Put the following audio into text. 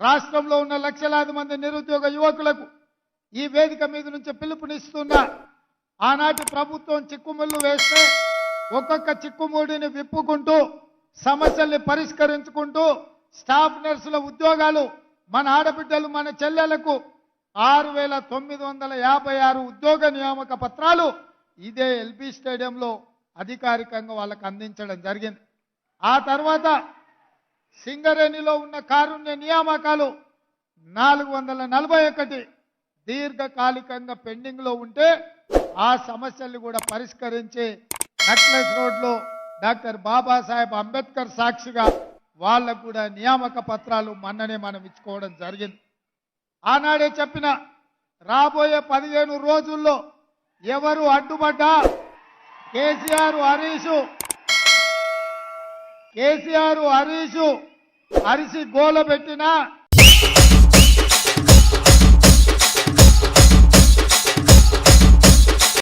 రాష్ట్రంలో ఉన్న లక్షలాది మంది నిరుద్యోగ యువకులకు ఈ వేదిక మీద నుంచి పిలుపునిస్తున్నా ఆనాటి ప్రభుత్వం చిక్కుముళ్ళు వేస్తే ఒక్కొక్క చిక్కుముడిని విప్పుకుంటూ సమస్యల్ని పరిష్కరించుకుంటూ స్టాఫ్ నర్సుల ఉద్యోగాలు మన ఆడబిడ్డలు మన చెల్లెలకు ఆరు వేల తొమ్మిది వందల యాభై ఆరు ఉద్యోగ నియామక పత్రాలు ఇదే ఎల్బీ స్టేడియంలో అధికారికంగా వాళ్ళకు అందించడం జరిగింది. ఆ తర్వాత సింగరేణిలో ఉన్న కారుణ్య నియామకాలు నాలుగు వందల నలభై ఒకటి దీర్ఘకాలికంగా పెండింగ్లో ఉంటే ఆ సమస్యల్ని కూడా పరిష్కరించి నక్లెస్ రోడ్లో డాక్టర్ బాబాసాహెబ్ అంబేద్కర్ సాక్షిగా వాళ్ళకు కూడా నియామక పత్రాలు మొన్ననే మనం ఇచ్చుకోవడం జరిగింది. ఆనాడే చెప్పిన రాబోయే పదిహేను రోజుల్లో ఎవరు అడ్డుపడ్డా? కేసీఆర్ హరీష్ కేసీఆర్ హరీష్ అరిసి గోల పెట్టినా